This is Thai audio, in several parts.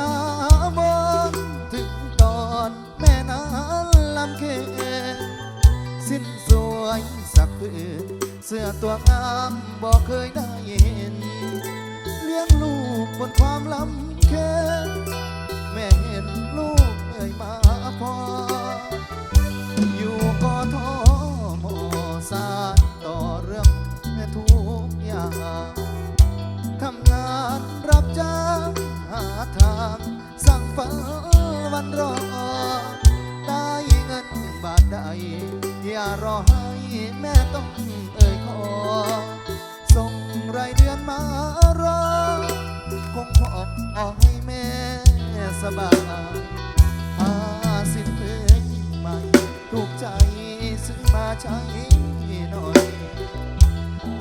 อาวรถึงตอนแม่น้ำลำเค็สิ้นสวยสักผืนเสื้อตัวงามบอกเคยได้เห็น เลี้ยงลูกบนความลำเค็แม่เห็นลูกเอ่ยมา ทางสั่งฟ้าวันรอ ได้เงินบาทใด อย่ารอให้แม่ต้องเอ่ยขอ ส่งรายเดือนมารอ คงพอให้แม่สบายหาสินเพื่อใหม่ ถูกใจซื้อมาใช้หน่อย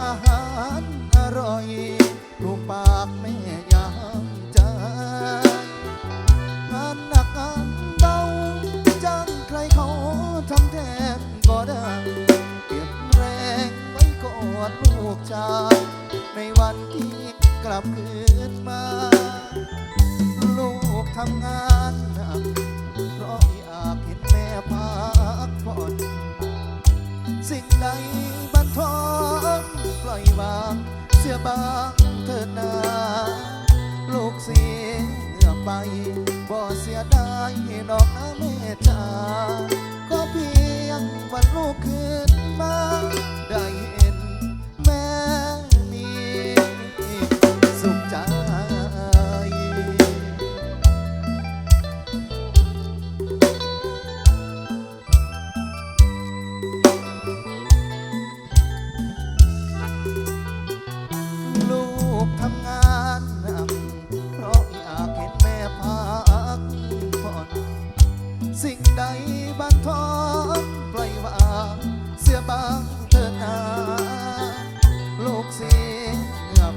อาหารอร่อย ถูกปากแม่ กลับคืนมา ลูกทำงานหนักเพราะอยากเห็นแม่พักผ่อนสิ่งใดบันทอนปล่อยวางเสียบางเถิดนาลูกเสียไปบ่เสียดายดอกนะแม่จ๋าก็เพียงวันลูกขึ้น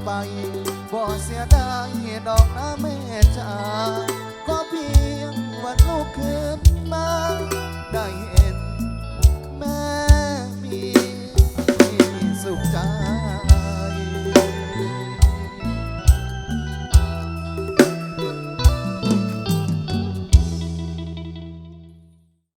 ไป บ่เสียดายดอกนะแม่จ้าก็เพียงวันลูกคืน